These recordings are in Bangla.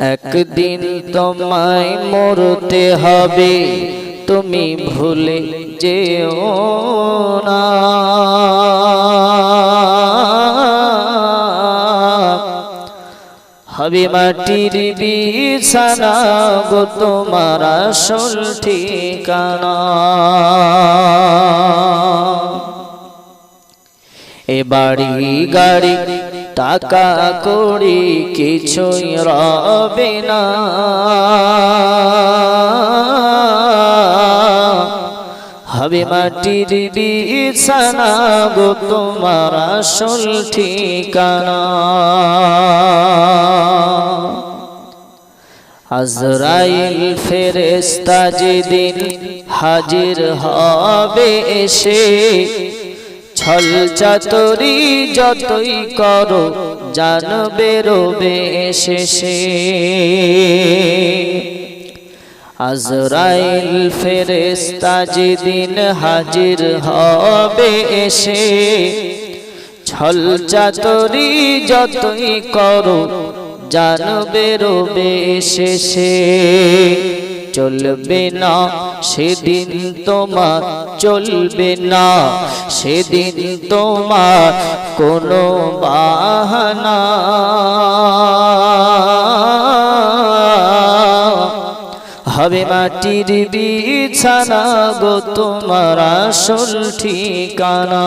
একদিন তোমায় মরতে হবে, তুমি ভুলে যেও না। হবে মাটির বিছানা গো তোমার আসল ঠিকানা। এ বাড়ি গাড়ি টাকা করি কিছুই রবে না। হবে মাটির বিছানা গো তোমার আসল ঠিকানা। আজরাইল ফেরেস্তা যেদিন হাজির হবে এসে ছল চাতরি যতই করো, জানবে রবে শেষে। আজরাইল ফেরেস্তা যেদিন হাজির হবে এসে, ছল চাতরি যতই করো, জানবে রবে শেষে। চলবে না, সেদিন তোমার চলবে না, সেদিন তোমার কোনো বাহানা। হবে মাটির বিছানা গো তোমার আসল ঠিকানা।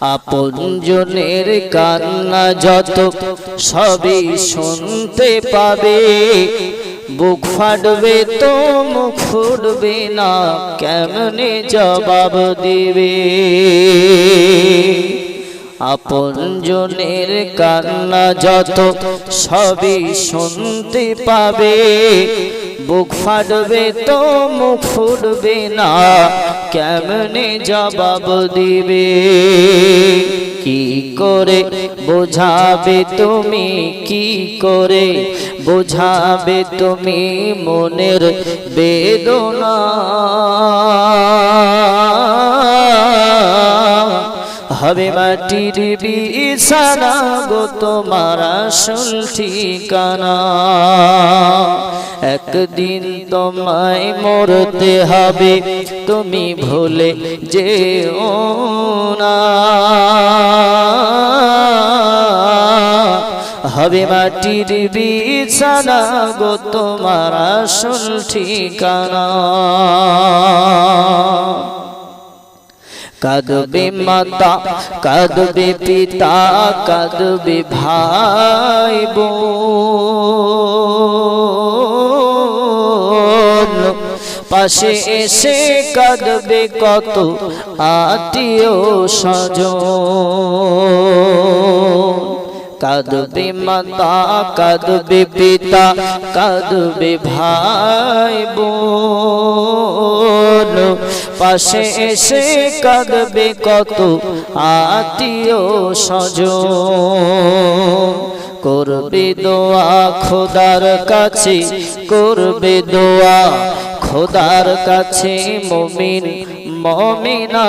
আপনজনের কান্না যত সবই শুনতে পাবে। বুক ফাটবে তো মুখ ফুটবে না, কেমনে জবাব দিবে? আপনজনের কান্না যত সবই শুনতে পাবে। বুক ফাটবে তো মুখ ফুটবে না। কেমনে জবাব দিবে? কি করে বোঝাবে তুমি? কি করে বোঝাবে তুমি মনের বেদনা? হবে মাটির বিছানা গো তোমার আসল ঠিকানা। একদিন তোমায় মরতে হবে, তুমি ভুলে যেও না। হবে মাটির বিছানা গো তোমার আসল ঠিকানা। কাঁদবে মাতা কাঁদবে পিতা কাঁদবে ভাই বোন পাশে এসে কাঁদবে কত আত্মীয় স্বজন কাঁদবে মাতা কাঁদবে পিতা কাঁদবে ভাই বোন পাশে এসে কাঁদবে কত আত্মীয় সজ করবে দোয়া খোদার কাছে, করবে দোয়া খোদার কাছে মমিন, মমিনা।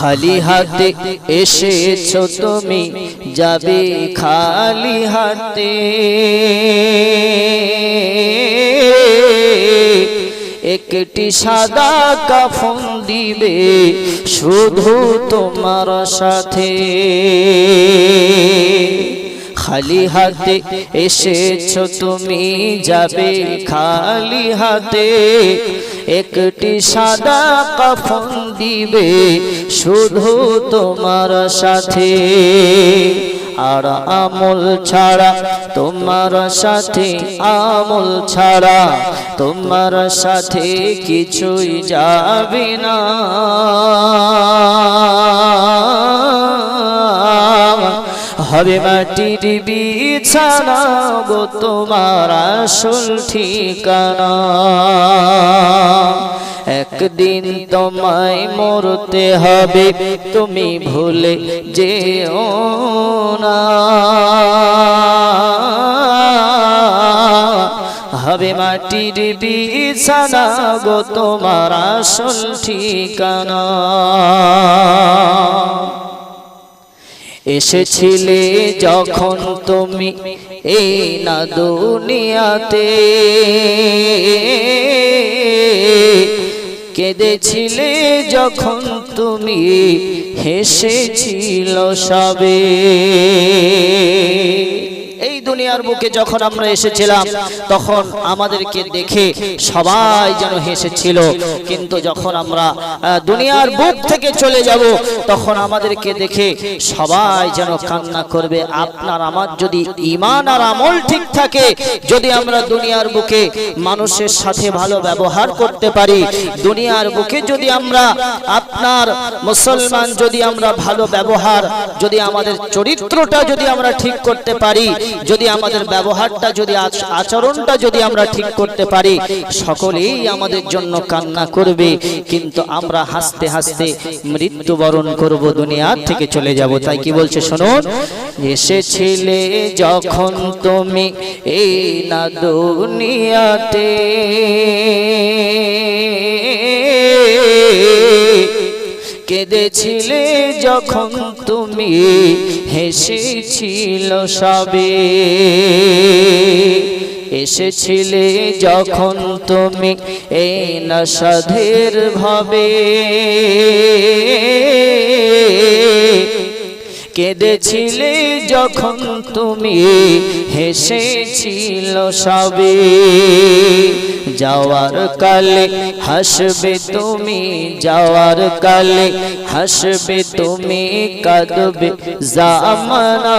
খালি হাতে এসেছ তুমি যাবে খালি হাতে। একটি সাদা কাফন দিবে শুধু তোমার সাথে। খালি হাতে এসেছ তুমি যাবে খালি হাতে। একটি সাদা কাফন দিবে শুধু তোমার সাথে। আর আমল ছাড়া তোমার সাথে, আমল ছাড়া তোমার সাথে কিছুই যাবে না। হবে মাটির বিছানা গো, তোমার আসল ঠিকানা। একদিন তোমায় মরতে হবে, তুমি ভুলে যেও না। হবে মাটির বিছানা গো, তোমার আসল ঠিকানা। এসেছিলে যখন তুমি এই না দুনিয়াতে। কেঁদেছিলে যখন তুমি হেসেছিল সবে। এই দুনিয়ার বুকে যখন আমরা এসেছিলাম, তখন আমাদেরকে দেখে সবাই যেন হেসেছিল। কিন্তু যখন আমরা দুনিয়ার বুক থেকে চলে যাব, তখন আমাদেরকে দেখে সবাই যেন কান্না করবে। আপনার আমার যদি ইমান আর আমল ঠিক থাকে, যদি আমরা দুনিয়ার বুকে মানুষের সাথে ভালো ব্যবহার করতে পারি, দুনিয়ার বুকে যদি আমরা, আপনার মুসলমান যদি আমরা ভালো ব্যবহার, যদি আমাদের চরিত্রটা যদি আমরা ঠিক করতে পারি যদি আমাদের ব্যবহারটা, যদি আচ- আচরণটা যদি আমরা ঠিক করতে পারি, সকলেই আমাদের জন্য কান্না করবে। কিন্তু আমরা হাসতে হাসতে মৃত্যুবরণ করব, দুনিয়া থেকে চলে যাব। তাই কি বলছে? শুনুন এসেছিলে যখন তুমি এই না দুনিয়াতে কেঁদেছিলে যখন তুমি হেসেছিল সবে। এসেছিলে যখন তুমি এই নসাধের ভাবে। কেঁদেছিলে যখন তুমি হেসেছিল সবে। যাওয়ার কালে হাসবে তুমি, যাওয়ার কালে হাসবে তুমি, কাঁদবে জামানা।